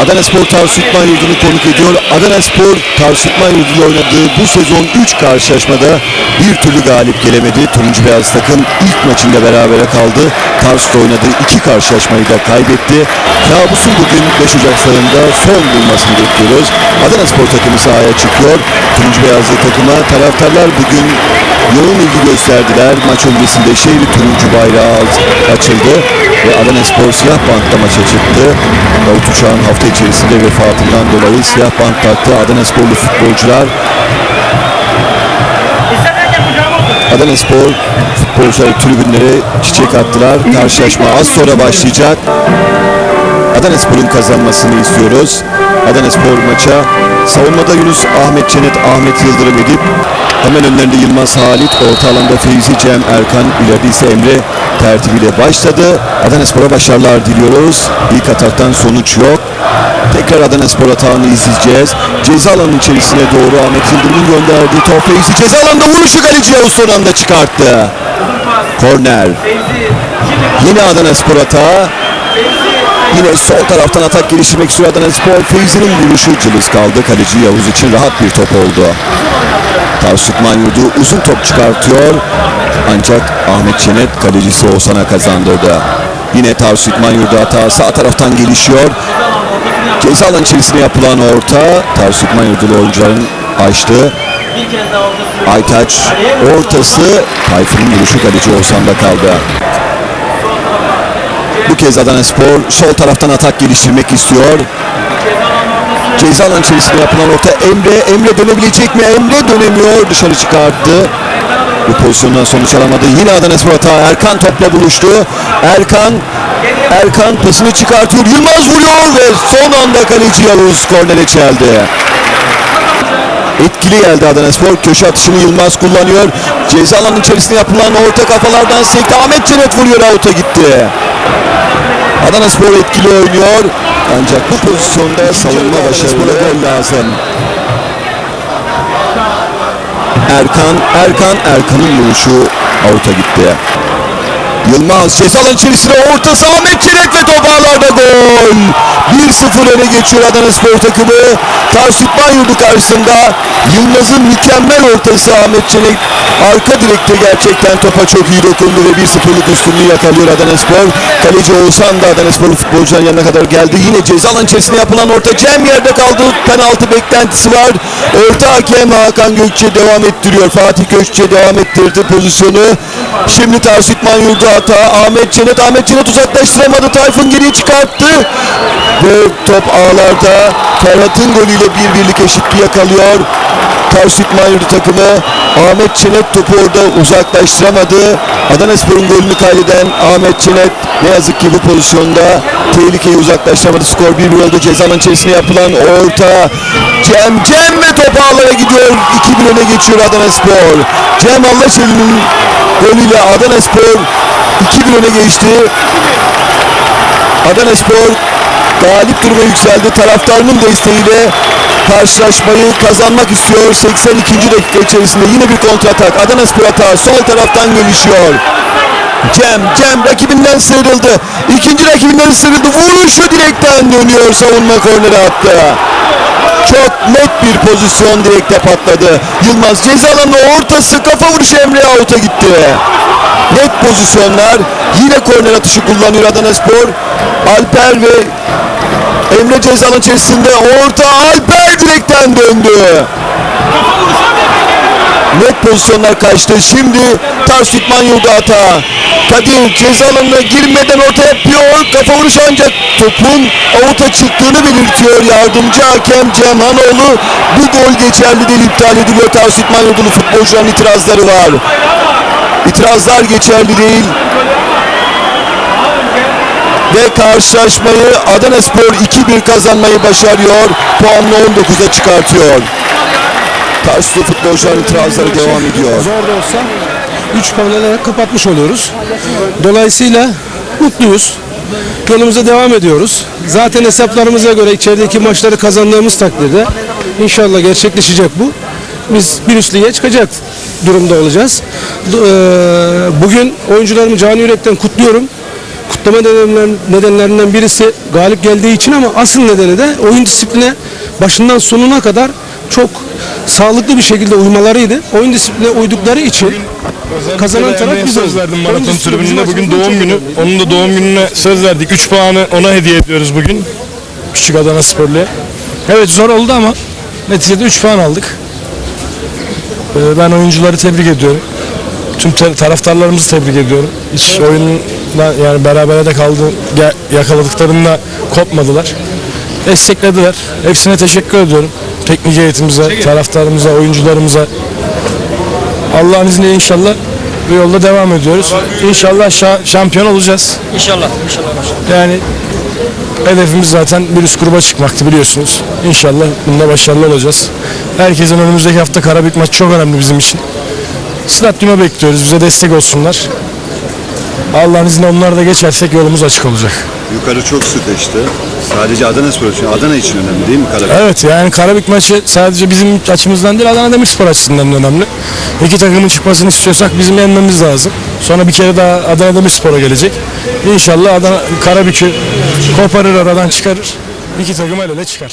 Adana Spor Tarsutman Yurdu'nu konuk ediyor. Adana Spor Yurdu ile oynadığı bu sezon 3 karşılaşmada bir türlü galip gelemedi. Turuncu Beyaz takım ilk maçında berabere kaldı. Tarsut'ta oynadığı iki karşılaşmayı da kaybetti. Kabusun bugün 5 Ocak stadında son bulmasını bekliyoruz. Adana Spor takımı sahaya çıkıyor. Turuncu Beyazlı takıma taraftarlar bugün yoğun ilgi gösterdiler. Maç öncesinde şehri turuncu bayrağı açıldı ve Adana Spor siyah bantla maça çıktı. Davut Uçak'ın hafta içerisinde vefatından dolayı siyah bant taktı Adana Sporlu futbolcular. Adana Spor futbolcuları tribünlere çiçek attılar. Karşılaşma az sonra başlayacak. Adana Spor'un kazanmasını istiyoruz. Adana Spor maça savunmada Yunus Ahmet Çenet Ahmet Yıldırım edip hemen önlerinde Yılmaz Halit, orta alanda Feyzi Cem Erkan, ileride ise Emre tertibiyle başladı. Adana Spor'a başarılar diliyoruz. İlk ataktan sonuç yok. Tekrar Adana Spor atağını izleyeceğiz. Ceza alanının içerisine doğru Ahmet Yıldırım'ın gönderdiği top Feyzi ceza alanında vuruşu kaleci Yavuz son anda çıkarttı. Korner. Yine Adana Spor atağı. Yine sol taraftan atak geliştirmek istiyor Adana Spor. Feyzi'nin vuruşu cılız kaldı. Kaleci Yavuz için rahat bir top oldu. Tarsutman Yurdu uzun top çıkartıyor. Ancak Ahmet Çenet kalecisi Oğuzhan'a kazandırdı. Yine Tarsutman Yurdu hata sağ taraftan gelişiyor. Ceza alan içerisine yapılan orta Tarsutman Yurdulu oyuncuların açtı. Aytaç ortası Tayfun'un vuruşu kaleci Oğuzhan'da kaldı. Bu kez Adana Spor sol taraftan atak geliştirmek istiyor. Ceza alan içerisinde yapılan orta Emre. Emre dönebilecek mi? Emre dönemiyor. Dışarı çıkarttı. Bu pozisyondan sonuç alamadı. Yine Adana Spor hata. Erkan topla buluştu. Erkan Erkan pasını çıkartıyor. Yılmaz vuruyor ve son anda kaleci Yavuz kornere çeldi. Etkili geldi Adana Spor. Köşe atışını Yılmaz kullanıyor. Ceza alanının içerisinde yapılan orta kafalardan sekti. Ahmet Cennet vuruyor out'a gitti. Adana Spor etkili oynuyor. Ancak bu pozisyonda savunma başarılı gol lazım. Erkan, Erkan, Erkan'ın vuruşu out'a gitti. Yılmaz ceza alanı içerisine ortası Ahmet Çelik ve top ağlarda gol. 1-0 öne geçiyor Adana Spor takımı. Tarsutman yurdu karşısında Yılmaz'ın mükemmel ortası Ahmet Çelik arka direkte gerçekten topa çok iyi dokundu ve 1-0'lık üstünlüğü yakalıyor Adana Spor. Kaleci Oğuzhan da Adana Spor'un futbolcuların yanına kadar geldi. Yine ceza alanı içerisine yapılan orta Cem yerde kaldı. Penaltı beklentisi var. Orta hakem Hakan Gökçe devam ettiriyor. Fatih Gökçe devam ettirdi pozisyonu. Şimdi Tarsutman yurdu hata. Ahmet Cennet, Ahmet Cennet uzaklaştıramadı. Tayfun geriye çıkarttı. Ve top ağlarda. Ferhat'ın golüyle bir birlik eşitliği yakalıyor. Tarsutman yurdu takımı. Ahmet Çenet topu orada uzaklaştıramadı. Adana Spor'un golünü kaydeden Ahmet Çenet ne yazık ki bu pozisyonda tehlikeyi uzaklaştıramadı. Skor 1-1 oldu. Ceza alanı içerisine yapılan orta. Cem, Cem ve top ağlara gidiyor. 2-1 öne geçiyor Adana Spor. Cem Allaçeli'nin golüyle Adana Spor 2-1 öne geçti. Adana Spor galip duruma yükseldi. Taraftarının desteğiyle karşılaşmayı kazanmak istiyor. 82. dakika içerisinde yine bir kontratak. Adana Spor hata sol taraftan gelişiyor. Cem, Cem rakibinden sıyrıldı. İkinci rakibinden sıyrıldı. Vuruşu direkten dönüyor. Savunma kornere attı. Çok net bir pozisyon direkte patladı. Yılmaz ceza alanı ortası kafa vuruşu Emre out'a gitti. Net pozisyonlar. Yine korner atışı kullanıyor Adana Spor. Alper ve Emre ceza alanı içerisinde orta Alper direkten döndü. Net pozisyonlar kaçtı. Şimdi Tarsutman yurdu hata. Kadir ceza alanına girmeden orta yapıyor. Kafa vuruş ancak topun avuta çıktığını belirtiyor. Yardımcı hakem Cem Hanoğlu bu gol geçerli değil iptal ediliyor. Tarsutman yurdulu futbolcuların itirazları var. İtirazlar geçerli değil. Ve karşılaşmayı Adana Spor 2-1 kazanmayı başarıyor. Puanını 19'a çıkartıyor. Taşlı futbolcuların itirazları devam ediyor. Zor da olsa 3 puan kapatmış oluyoruz. Dolayısıyla mutluyuz. Yolumuza devam ediyoruz. Zaten hesaplarımıza göre içerideki maçları kazandığımız takdirde inşallah gerçekleşecek bu. Biz bir üst lige çıkacak durumda olacağız. Eee, Bugün oyuncularımı canı yürekten kutluyorum. kutlama nedenler- nedenlerinden birisi galip geldiği için ama asıl nedeni de oyun disipline başından sonuna kadar çok sağlıklı bir şekilde uymalarıydı. Oyun disipline uydukları için kazanan taraf biz söz verdim maraton tribününde. Bugün doğum günü. Onun da doğum gününe söz verdik. 3 puanı ona hediye ediyoruz bugün. Küçük Adana Sporlu'ya. Evet zor oldu ama neticede 3 puan aldık. Ee, Ben oyuncuları tebrik ediyorum. Tüm taraftarlarımızı tebrik ediyorum. Hiç oyunla yani berabere de kaldı yakaladıklarında kopmadılar. Desteklediler. Hepsine teşekkür ediyorum. Teknik heyetimize, taraftarımıza, oyuncularımıza. Allah'ın izniyle inşallah bu yolda devam ediyoruz. İnşallah şa- şampiyon olacağız. İnşallah. İnşallah. Yani hedefimiz zaten bir üst gruba çıkmaktı biliyorsunuz. İnşallah bunda başarılı olacağız. Herkesin önümüzdeki hafta Karabük maçı çok önemli bizim için. Stadyuma bekliyoruz. Bize destek olsunlar. Allah'ın izniyle onlar da geçersek yolumuz açık olacak. Yukarı çok su taştı. Sadece Adana Spor için, Adana için önemli değil mi Karabük? Evet yani Karabük maçı sadece bizim açımızdan değil Adana Demirspor açısından da önemli. İki takımın çıkmasını istiyorsak bizim yenmemiz lazım. Sonra bir kere daha Adana Demirspor'a gelecek. İnşallah Adana Karabük'ü koparır aradan çıkarır. İki takım el ele çıkar.